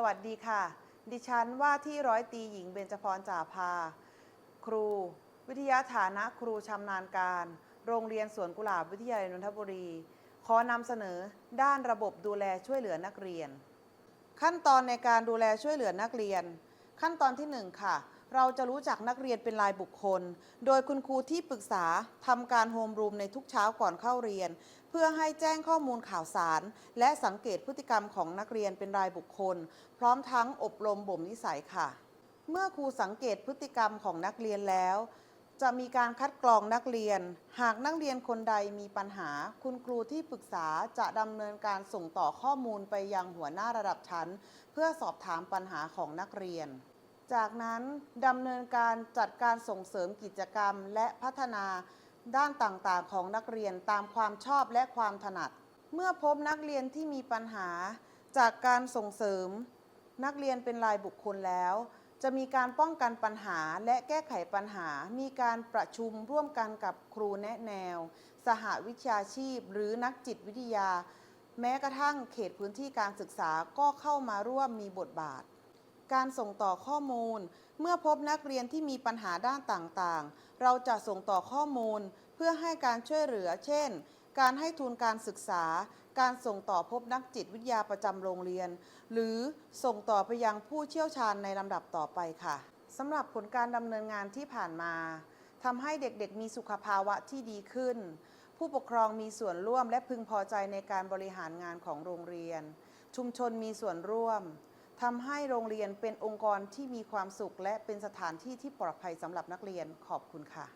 สวัสดีค่ะ ดิฉันว่าที่ร้อยตีหญิงเบญจพรจ่าภา ครู วิทยาฐานะครูชำนาญการ โรงเรียนสวนกุหลาบวิทยาลัยนนทบุรี ขอนำเสนอด้านระบบดูแลช่วยเหลือนักเรียน ขั้นตอนในการดูแลช่วยเหลือนักเรียน ขั้นตอนที่ 1 ค่ะ เราจะรู้จักนักเรียนเป็นรายบุคคล โดยคุณครูที่ปรึกษาทำการโฮมรูมในทุกเช้าก่อนเข้าเรียน เพื่อให้แจ้งข้อมูลข่าวสาร และสังเกตพฤติกรรมของนักเรียนเป็นรายบุคคล พร้อมทั้งอบรมบ่มนิสัยค่ะ เมื่อครูสังเกตพฤติกรรมของนักเรียนแล้ว จะมีการคัดกรองนักเรียน หากนักเรียนคนใดมีปัญหา คุณครูที่ปรึกษาจะดำเนินการส่งต่อข้อมูลไปยังหัวหน้าระดับชั้น เพื่อสอบถามปัญหาของนักเรียน จากนั้นดำเนินการจัดการส่งเสริมกิจกรรม และพัฒนาด้านต่างๆ ของนักเรียนตามความชอบและความถนัด เมื่อพบนักเรียนที่มีปัญหาจากการส่งเสริม นักเรียนเป็นรายบุคคลแล้ว จะมีการป้องกันปัญหาและแก้ไขปัญหา มีการประชุมร่วมกันกับครูแนะแนว สหวิชาชีพ หรือนักจิตวิทยา แม้กระทั่งเขตพื้นที่การศึกษาก็เข้ามาร่วมมีบทบาท การส่งต่อข้อมูล เมื่อพบนักเรียนที่มีปัญหาด้านต่างๆ เราจะส่งต่อข้อมูล เพื่อให้การช่วยเหลือ เช่น การให้ทุนการศึกษา การส่งต่อพบนักจิตวิทยาประจำโรงเรียน หรือส่งต่อไปยังผู้เชี่ยวชาญในลำดับต่อไปค่ะสำหรับผลการดำเนินงานที่ผ่านมาทำให้เด็กๆ มีสุขภาวะที่ดีขึ้น ผู้ปกครองมีส่วนร่วมและพึงพอใจในการบริหารงานของโรงเรียน ชุมชนมีส่วนร่วม ทำให้โรงเรียนเป็นองค์กรที่มีความสุข และเป็นสถานที่ที่ปลอดภัยสำหรับนักเรียนขอบคุณค่ะ